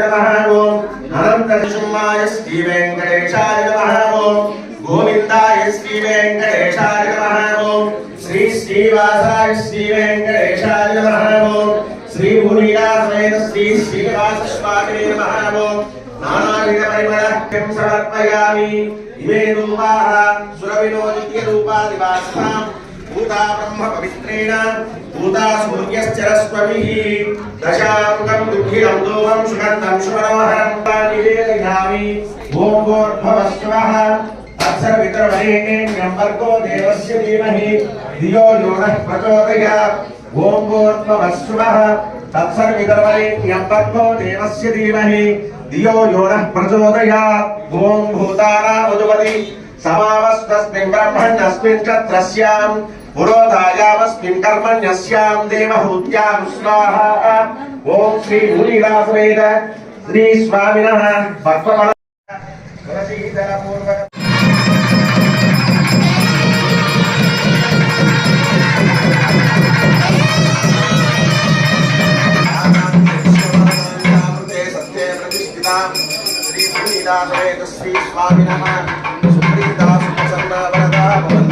నమః ఓం అనంతశుమ్మాయ శ్రీ వెంకటేశాయ నమః. ఓం గోవిందాయ శ్రీ వెంకటేశాయ నమః. ఓం శ్రీ శ్రీవాసాయ శ్రీ వెంకటేశాయ నమః. ఓం శ్రీ భూనియాసమేత శ్రీ శ్రీనివాస స్వామినే ఓం నానావిధ పరిమళం సమర్పయామి. ఇమే రూపాः. సురవినోదిత్య రూపాదివాసాం భూతా బ్రహ్మ పవిత్రేణ. భూతా సూర్యశ్చరస్వమిః దశాంకం దుఃఖిరం సుగంధం సుమనోహరం నివేదయామి ఓం భోర్భవస్వః తత్సర్వితరవరేణ్యం వర్గో దేవస్య ధీమహి ధియో యో నః ప్రచోదయాత్ ఓం భోర్భవస్వః తత్సర్వితరవరేణ్యం వర్గో దేవస్య ధీమహి ధియో యో నః ప్రచోదయాత్ ఓం సమావస్తస్మిన్ క్షత్రస్యాం श्री श्री देवहूत्यां स्वाहा। ॐ श्रीमुनिरासवेद श्रीस्वामिनः भक्तमल तुलसीदलपूर्वक श्रीमुनिरासवेद श्रीस्वामिनः सुप्रीता सुप्रसन्ना वरदा भवन्तु।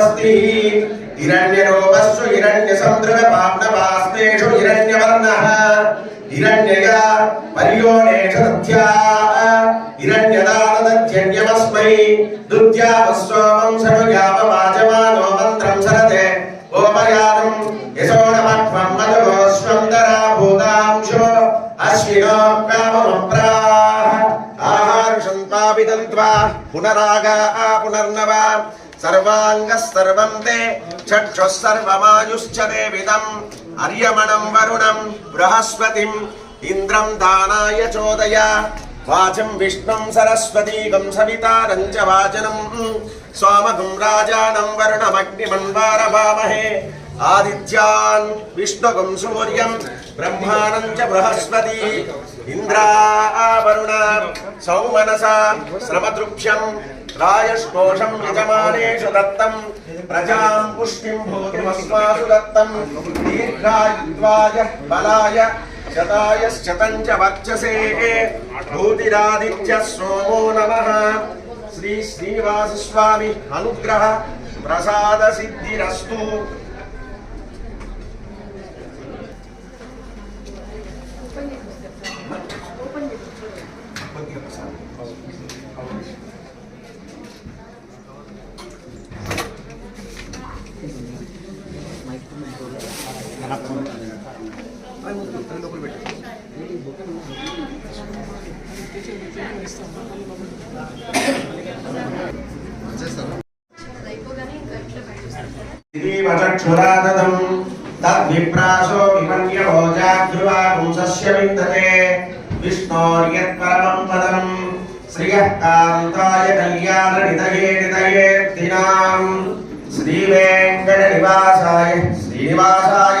మమృతస్వస్తి హిరణ్యరూపస్సు హిరణ్య సందృగ పాప్నపాస్మేషు హిరణ్యవర్ణః. హిరణ్యయ పర్యోణేష తథ్యా హిరణ్యదానదధ్యన్యమస్మై. దుర్యాపస్సోమం సనుయాపవాచమానో మంత్రం సరతే. ఓమయానం యశోనమత్వం మధుగోస్వందరా భూతాంశో అశ్వినో కామమప్రాహ పునరాగా పునర్నవ. సర్వాంగः సర్వం తే చక్షుः దేవిదం అర్యమణం వరుణం బృహస్పతిం ఇంద్రం దానాయ చోదయ వాచం విష్ణుం సరస్వతీగం సవితారం చ వాచనం సోమగం రాజానం వరుణమగ్నిమన్వారభామహే ఆదిత్యాన్ విష్ణుగం సూర్యం బ్రహ్మాణం చ బృహస్పతి ఇంద్రా వరుణ సౌమనసా శ్రమదృభ్యం రాయష్కోషం యజమానేషు దత్తం ప్రజాం పుష్టిం భూతిమస్మాసు దత్తం దీర్ఘాయుద్వాయ బలాయ శతాయశ్చతం చ వర్చసే భూతిరాదిత్య సోమో నమ. శ్రీ శ్రీనివాసస్వామి అనుగ్రహ ప్రసాద సిద్ధిరస్తు దివీవచక్షురాదదం తద్విప్రాసో విమన్యభోజాగ్రువా పుంసస్య విందతే విష్ణోర్యత్పరమం పదం శ్రియః కాంతాయ కళ్యాణ నిదయే నిదయేర్దినాం శ్రీవేంకట నివాసాయ శ్రీనివాసాయ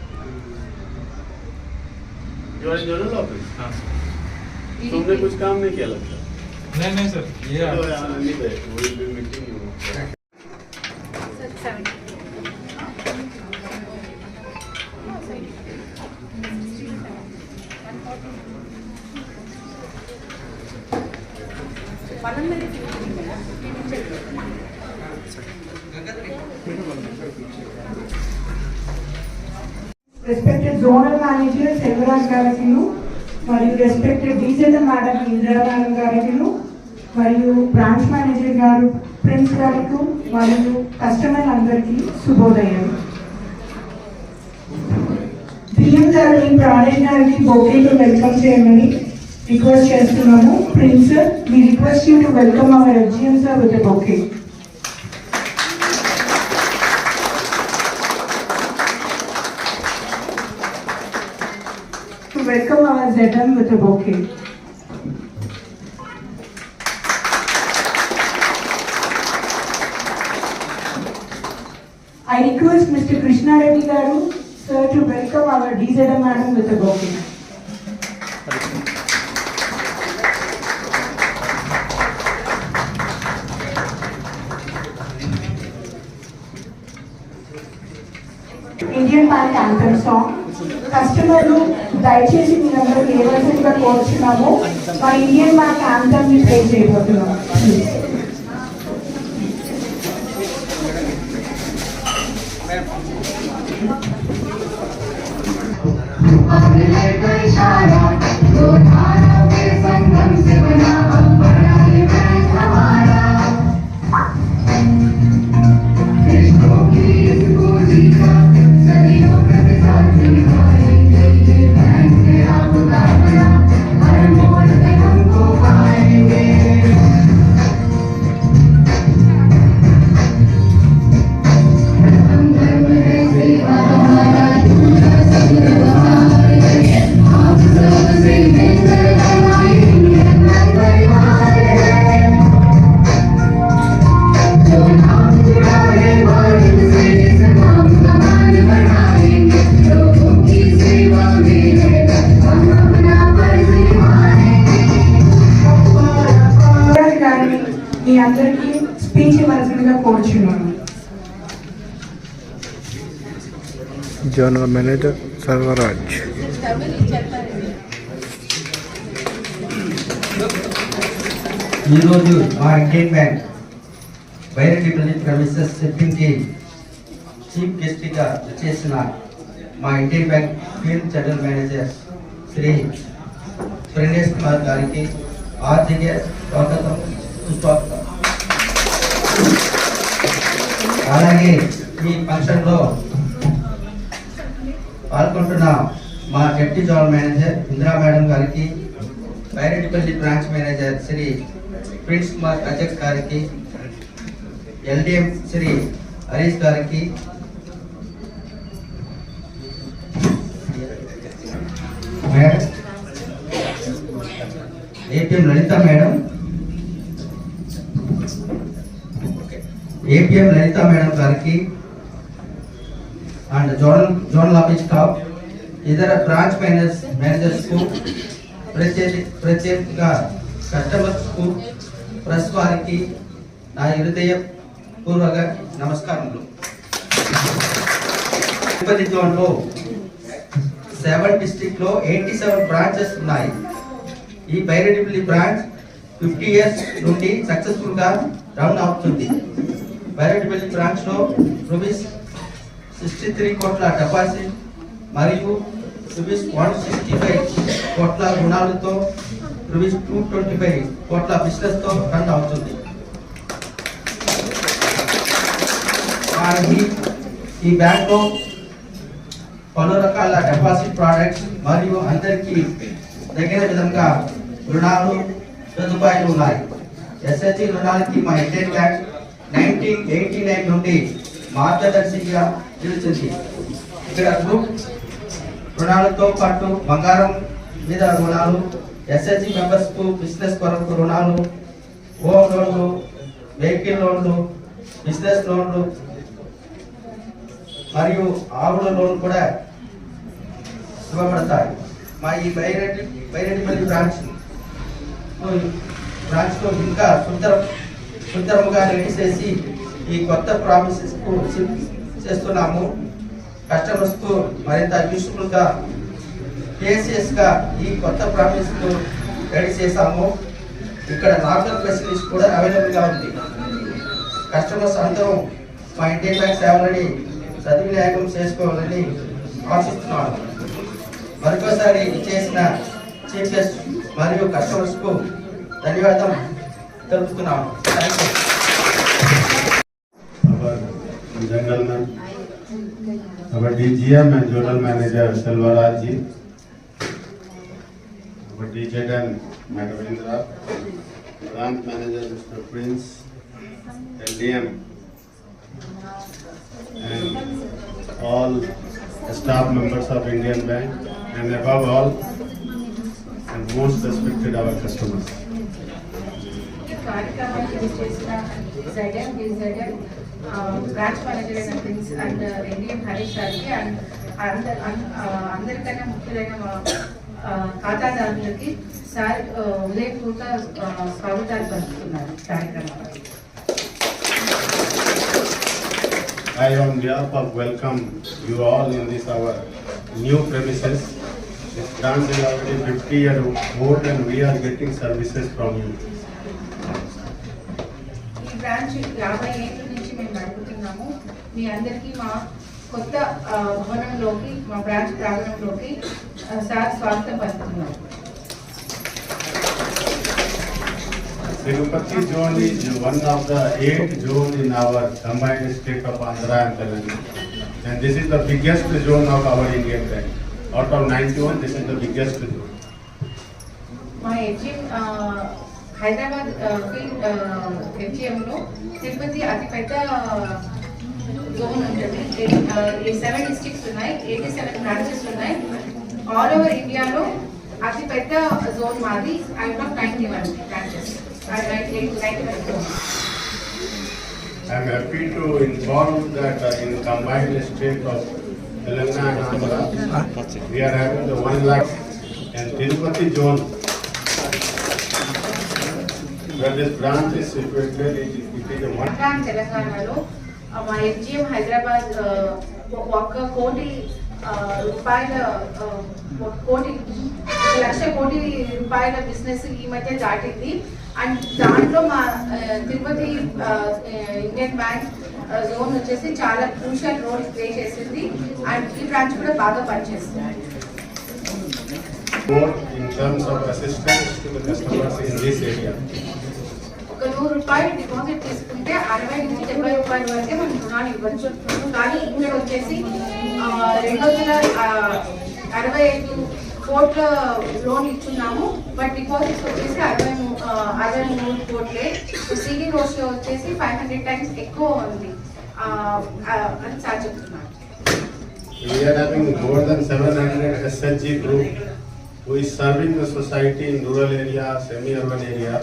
you are in general office हाँ। तुमने कुछ काम नहीं किया लगता? नहीं नहीं सर ये आप नहीं बैठे वो भी मीटिंग यू सर 70 पलम मेरे రెస్పెక్టెడ్ జోనల్ మేనేజర్ సెల్వరాజ్ గారికిను మరియు రెస్పెక్టెడ్ డీజెల్ మేడం ఇందిరా మేడం గారికిను మరియు బ్రాంచ్ మేనేజర్ గారు ప్రిన్స్ గారికి మరియు కస్టమర్ అందరికీ శుభోదయం. బియ్యం గారిని ప్రాణేష్ గారిని బొకేతో వెల్కమ్ చేయమని రిక్వెస్ట్ చేస్తున్నాము. Prince me request you to welcome our FGM sir with bouquet welcome our ZM with a bouquet. I request Mr. Krishna Reddy Garu, sir, to welcome our DZM madam with a bouquet. దయచేసి మీరందరూ లేవలసిందిగా కోరుచున్నాము మా Indian మా ప్రాంతాన్ని play చేయబోతున్నాము I'm gonna go to zonal manager Sarvaraj ఈరోజు మా Indian Bank Byreddipalli premises షిప్పింగ్కి చీఫ్ గెస్ట్గా చేసిన మా Indian Bank field general manager Shri Suresh Kumar గారికి ఆర్థిక స్వాగతం సుస్వాగతం. అలాగే ఈ ఫంక్షన్లో పాల్గొంటున్న మా deputy zonal manager Indira madam గారికి Byreddipalli branch manager Shri Prince Kumar Ajak గారికి ఎల్డిఎం శ్రీ హరీష్ గారికి madam APM Lalitha madam APM Lalitha madam గారికి and zonal zonal office staff ఇతర బ్రాంచ్ మేనేజర్స్ మేనేజర్స్కు ప్రత్యేక ప్రత్యేకంగా కస్టమర్స్కు ప్రెస్ వారికి నా హృదయ పూర్వక నమస్కారములు. తిరుపతి జోన్లో సెవెన్ డిస్టిక్లో ఎయిటీ సెవెన్ బ్రాంచెస్ ఉన్నాయి. ఈ బైరెడ్డిపల్లి బ్రాంచ్ ఫిఫ్టీ ఇయర్స్ నుండి సక్సెస్ఫుల్గా రన్ అవుతుంది. బైరెడ్డిపల్లి బ్రాంచ్లో రూపీస్ సిక్స్టీ త్రీ కోట్ల డిపాజిట్ మరియు రూపీస్ వన్ సిక్స్టీ ఫైవ్ కోట్ల రుణాలతో రూపీస్ టూ ట్వంటీ ఫైవ్ కోట్ల బిజినెస్తో రన్ అవుతుంది. ఈ బ్యాంకు పలు రకాల డిపాజిట్ ప్రోడక్ట్స్ మరియు అందరికీ దగ్గర విధంగా రుణాలు సదుపాయాలు ఉన్నాయి. ఎస్హెచ్జి రుణాలకి మా Indian Bank nineteen eighty nine నుండి మార్గదర్శిగా నిలిచింది ఇక్కడ గ్రూప్ రుణాలతో పాటు బంగారం మీద రుణాలు ఎస్ఎస్జి మెంబర్స్కు బిజినెస్ కొరకు రుణాలు హోమ్ లోన్లు వెహికల్ లోన్లు బిజినెస్ లోన్లు మరియు ఆవుల లోన్ కూడా ఇవ్వబడతాయి. మా ఈ బైరెడ్డి బైరెడ్డిపల్లి బ్రాంచ్ బ్రాంచ్లో ఇంకా సుందర సుందరముగా రెడీ చేసి ఈ కొత్త ప్రామిసెస్కు చేస్తున్నాము. కస్టమర్స్కు మరింత యూస్ఫుల్గా కేసీఎస్గా ఈ కొత్త ప్రామిస్ను రెడీ చేశాము. ఇక్కడ నార్మల్ ఫెసిలిటీస్ కూడా అవైలబుల్గా ఉంది. కస్టమర్స్ అందరూ మా ఇండియన్ బ్యాంక్ సేవలని సద్వినియోగం చేసుకోవాలని ఆశిస్తున్నాను మరొకసారి చేసిన చీఫ్ గెస్ట్ మరియు కస్టమర్స్కు ధన్యవాదం తెలుపుతున్నాను. థ్యాంక్ యూ जनरल मैन हमारे DGM and zonal manager Salvaraj ji हमारे DZ and madam Indira branch manager mister Prince LDM and all staff members of Indian Bank and above all and most respected our customers. ఈ కార్యక్రమానికి విచ్చేసిన ZM ZM branch manager అయిన Prince and ఎన్డిఎం Harish గారికి and అందరి అందరికన్నా ముఖ్యులైన మా ఆ, ఖాతాదారులకి sir ఆ, ఉదయపూర్వక ఆ, స్వాగతాలు పంచుతున్నారు కార్యక్రమానికి I on behalf of welcome you all in this our new premises. This branch is already fifty year old and we are getting services from you. మీ అందరికీ మా కొత్త ఆ, భవనంలోకి మా బ్రాంచ్ ప్రాంగణంలోకి ఆ, సార్ స్వాగతం పలుకుతున్నాము Tirupati zone is one of the eight zone in our combined state of Andhra and Telangana. And this is the biggest zone of our Indian bank. Out of ninety-one, this is the biggest zone. మా HM Hyderabad field హెచ్ఎంలో Tirupati అతిపెద్ద zone ఉంటుంది seven districts ఉన్నాయి eighty seven branches ఉన్నాయి all over ఇండియాలో అతిపెద్ద zone మాది out of ninety one branches ninety one zone I am happy to inform that uh, in combined state of Telangana and Andhra, we are having the one lakh and Tirupati zone. Where this branch is situated, it is- it is a one. Andhra and తెలంగాణలో ఆ, మా NGM Hyderabad ఒక్క కోటి రూపాయల కోటి లక్ష కోటి రూపాయల business ఈ మధ్య దాటింది. అండ్ దాంట్లో మా తిరుపతి ఇండియన్ బ్యాంక్ జోన్ వచ్చేసి చాలా క్రూషియల్ రోల్ ప్లే చేసింది. అండ్ ఈ బ్రాంచ్ కూడా బాగా పనిచేస్తుంది. In terms of assistance to the customers in this area. ఒక నూరు రూపాయలు డిపాజిట్ తీసుకుంటే అరవై నుంచి డెబ్బై రూపాయల వరకే మనం రుణాలు ఇవ్వచ్చు కానీ ఇక్కడ వచ్చేసి రెండు వందల అరవై ఐదు కోట్ల లోన్ ఇచ్చున్నాము. బట్ డిపాజిట్స్ వచ్చేసి అరవై అరవై మూడు కోట్లే. సిటీ రోడ్స్లో వచ్చేసి ఫైవ్ హండ్రెడ్ టైమ్స్ ఎక్కువ ఉంది. అని సార్ చెప్తున్నారు. We are having more than seven hundred SHG group who is serving the society in rural area, semi-urban area.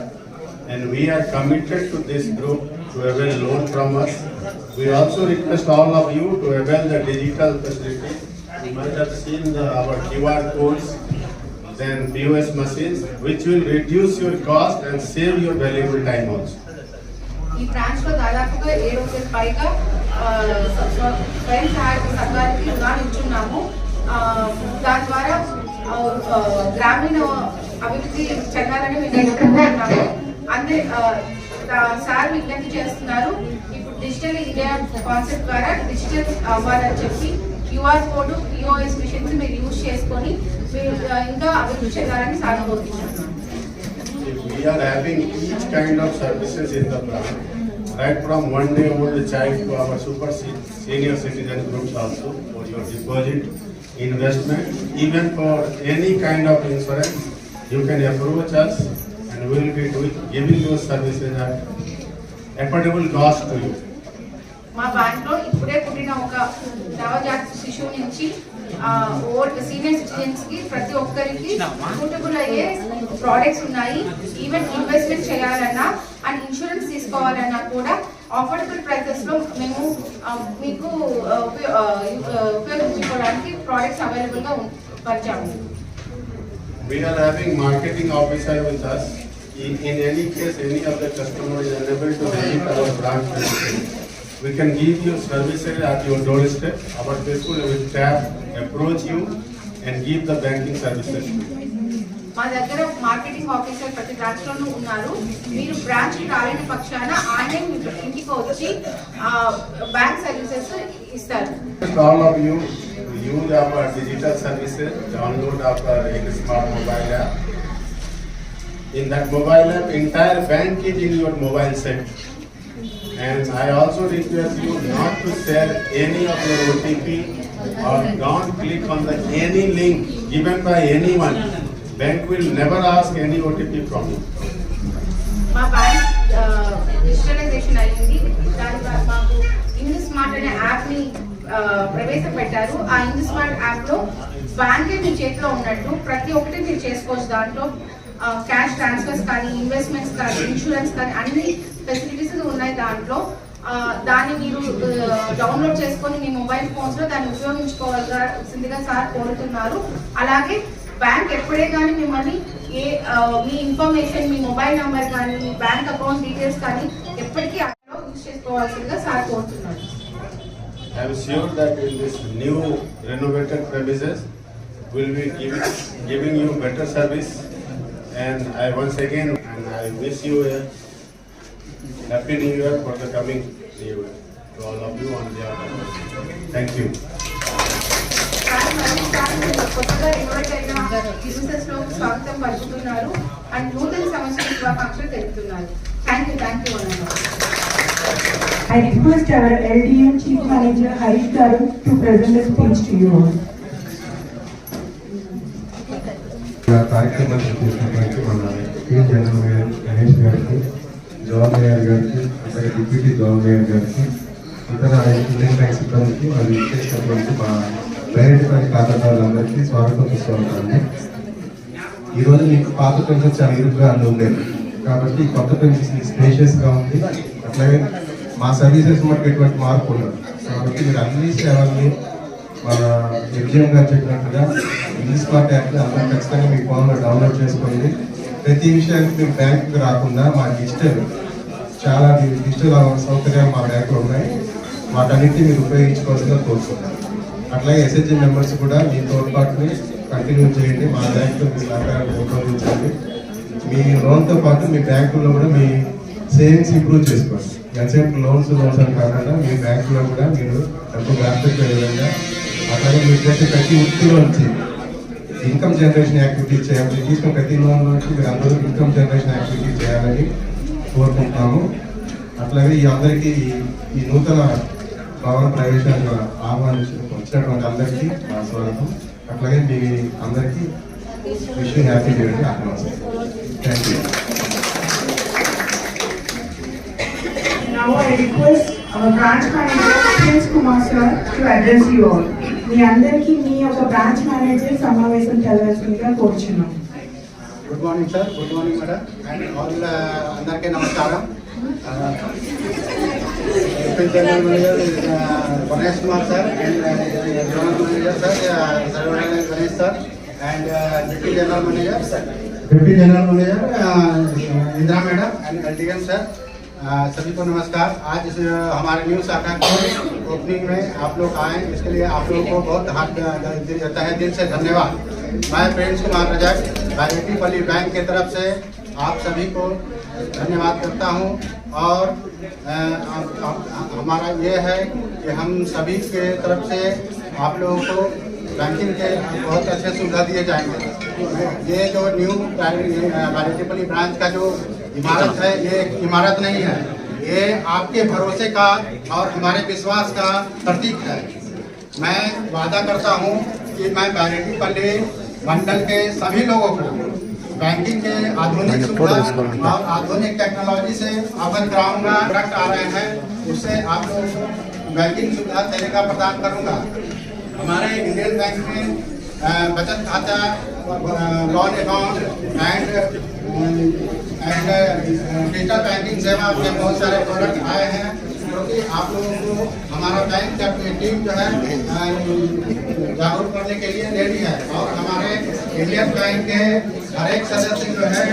And we are committed to this group to avail loan from us. We also request all of you to avail the digital facility. You might have seen the, our QR codes, then POS machines, which will reduce your cost and save your valuable time also. ఈ బ్రాంచ్లో దాదాపుగా ఏడు వందల పైగా స్వయం సహాయక సంఘానికి రుణాలు ఇచ్చున్నాము దాని ద్వారా గ్రామీణ అభివృద్ధి చెందాలని మేము అనుకుంటున్నాము అందరి సార్ విజ్ఞప్తి చేస్తున్నారు ఇప్పుడు డిజిటల్ ఇండియా కాన్సెప్ట్ ద్వారా డిజిటల్ అవ్వాలని చెప్పి క్యూఆర్ కోడ్ పిఓఎస్ మిషన్స్ మీరు యూజ్ చేసుకొని మీరు ఇంకా అభివృద్ధి చెందాలని సార్ కోరుకుంటున్నాను We are having each kind of services in the branch, right from one day old child to our super senior citizen groups also for your deposit, investment, even for any kind of insurance, you can approach us and we will be doing, giving those services at affordable cost to you. మా బ్యాంక్లో ఇప్పుడే పుట్టిన ఒక నవజాత శిశువు నుంచి old senior సిటిజన్స్కి ప్రతి ఒక్కరికి సూటబుల్ అయ్యే ప్రోడక్ట్స్ ఉన్నాయి ఈవెన్ ఇన్వెస్ట్మెంట్ చేయాలన్నా అండ్ ఇన్సూరెన్స్ తీసుకోవాలన్నా కూడా అఫోర్డబుల్ ప్రైసెస్లో మేము మీకు ఉపయోగించుకోవడానికి ప్రోడక్ట్స్ అవైలబుల్గా ఉం- పరిచాము We are having marketing officer with us. In, in any case, any of the customer is unable to visit our branch. We can give you services at your doorstep. Our people will tap, approach you and give the banking services to you. మా దగ్గర marketing officer ప్రతి branch లోనూ ఉన్నారు మీరు branch రాలేని పక్షాన ఆయనే ఇంటికి వచ్చి బ్యాంక్ సర్వీసెస్ ఇస్తారు use our digital services, download our smart mobile app. In that mobile app, entire bank is in your mobile set. And I also request you not to share any of your OTP or don't click on the any link given by anyone. Bank will never ask any OTP from you. మా bank digitalisation అయ్యింది దాని ద్వారా మాకు ఇందు smart అనే app ప్రవేశపెట్టారు ఆ ఇందు smart యాప్లో బ్యాంకే మీ చేతిలో ఉన్నట్టు ప్రతి ఒక్కటి మీరు చేసుకోవచ్చు దాంట్లో క్యాష్ ట్రాన్స్ఫర్స్ కానీ ఇన్వెస్ట్మెంట్స్ కానీ ఇన్సూరెన్స్ కానీ అన్ని ఫెసిలిటీస్ ఉన్నాయి దాంట్లో. దాన్ని మీరు డౌన్లోడ్ చేసుకొని మీ మొబైల్ ఫోన్స్లో దాన్ని ఉపయోగించుకోవాల్సిందిగా సార్ కోరుతున్నారు. అలాగే బ్యాంక్ ఎప్పుడే కానీ మిమ్మల్ని ఏ మీ ఇన్ఫర్మేషన్ మీ మొబైల్ నెంబర్ కానీ మీ బ్యాంక్ అకౌంట్ డీటెయిల్స్ కానీ ఎప్పటికీ అందులో యూజ్ చేసుకోవాల్సిందిగా సార్ కోరుతున్నారు. I am sure that in this new renovated premises, will be giving, giving you better service. And I once again, and I wish you a happy new year for the coming new year. To all of you on the other. Thank you. కొత్తగా renovate అయిన బిజినెసెస్లో స్వాగతం పలుకుతున్నారు and నూతన సంవత్సరం శుభాకాంక్షలు తెలుపుతున్నారు thank you thank you I request our LDM Chief Manager Harish Garu to present a speech to you all. కార్యక్రమాన్ని చేసినటువంటి మన టీ జనరల్ మేయర్ గణేష్ గారికి జోన్ మేయర్ గారికి అలాగే డిప్యూటీ జోన్ మేయర్ గారికి ఇతర ఇండియన్ బ్యాంక్ సిబ్బందికి మరియు ఇచ్చేసినటువంటి మా డైరెక్ట్ బ్యాంక్ ఖాతాదారులందరికీ స్వాగతం తీసుకుంటాను ఈరోజు మీకు పాత పెన్షన్ చాలా ఇరుగ్గా అన్ని కాబట్టి కొత్త పెన్షన్ స్పేషియస్గా ఉంది. అట్లాగే మా సర్వీసెస్ మటుకు ఎటువంటి మార్పు ఉండదు. కాబట్టి మీరు అన్ని సేవల్ని మన విజయం గారు చెప్పినట్టుగా ఇంగ్లీష్ పార్టీ యాప్ అందరూ ఖచ్చితంగా మీ ఫోన్లో డౌన్లోడ్ చేసుకోండి. ప్రతి విషయానికి మీరు బ్యాంకుకి రాకుండా మా డిజిటల్ చాలా డిజిటల్ సౌకర్యాలు మా బ్యాంకులో ఉన్నాయి. వాటన్నిటిని మీరు ఉపయోగించుకోవాల్సిందిగా కోరుకుంటాను అట్లాగే ఎస్హెచ్జి మెంబర్స్ కూడా మీ తోడ్పాటుని కంటిన్యూ చేయండి. మా బ్యాంకులో మీ సహకారాన్ని పెంపొందించండి. మీ లోన్తో పాటు మీ బ్యాంకుల్లో కూడా మీ సేవింగ్స్ ఇంప్రూవ్ చేసుకోండి. ఎంతసేపు లోన్స్ లోన్స్ అని కాకుండా మీ బ్యాంకులో కూడా మీరు డబ్బు వ్యాప్తి విధంగా అట్లాగే మీరు చేసే ప్రతి వృత్తిలో నుంచి ఇన్కమ్ జనరేషన్ యాక్టివిటీ చేయాలి. మీరు తీసుకున్న ప్రతి లోన్ నుంచి మీరు అందరూ ఇన్కమ్ జనరేషన్ యాక్టివిటీ చేయాలని కోరుకుంటున్నాము. అట్లాగే ఈ అందరికీ ఈ- నూతన భవన ప్రవేశాన్ని ఆహ్వానించిన వచ్చినటువంటి అందరికీ మా స్వాగతం. అట్లాగే మీ అందరికీ విష్ హ్యాపీ న్యూ ఇయర్ ఆహ్వానం thank you Now I request our branch manager Prince Kumar sir to address you all. మీ అందరికీ మీ ఒక బ్రాంచ్ మేనేజర్ సమావేశం తెలవాల్సిందిగా కోరుచున్నాం. Good morning sir good morning madam and all అందరికీ నమస్కారం. General manager Ganesh Kumar sir and general manager sir survey Ganesh sir and deputy general manager sir deputy general manager Indira madam and అల్టిగన్ sir सभी को नमस्कार। आज इस हमारे new शाखा के ओपनिंग में आप लोग आए। इसके लिए आप लोगों को बहुत हाथ दिल जाता है। दिल से धन्यवाद। मैं प्रिंस कुमार रजक, राजनीति पल्ली बैंक के तरफ़ से आप सभी को धन्यवाद करता हूँ। और हमारा ये है कि हम सभी के तरफ़ से आप लोगों को बैंकिंग के बहुत अच्छे सुविधा दिए जाएँगे। ये जो न्यू बैरिटिपली ब्रांच का जो इमारत है ये इमारत नहीं है। ये आपके भरोसे का और हमारे विश्वास का प्रतीक है। मैं वादा करता हूँ कि मैं बैरिटिपल्ली मंडल के सभी लोगों को बैंकिंग के आधुनिक सुविधा और आधुनिक टेक्नोलॉजी से अवगत कराऊँगा प्रोडक्ट आ रहे हैं उससे आप लोगों को बैंकिंग सुविधा देने का प्रदान करूँगा। हमारे इंडियन बैंक में बचत खाता loan account and and digital banking सेवा के बहुत सारे प्रोडक्ट आए हैं क्योंकि आप लोगों को हमारा बैंक का टीम जो है जागरूक करने के लिए रेडी है। और हमारे इंडियन बैंक के हर एक सदस्य जो है,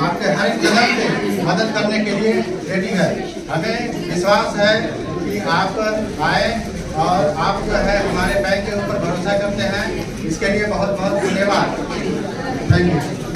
आपके हर एक कदम पे मदद करने के लिए रेडी है। हमें विश्वास है कि आप आए और आप जो है हमारे बैंक के ऊपर भरोसा करते हैं। इसके लिए बहुत बहुत धन्यवाद। Thank you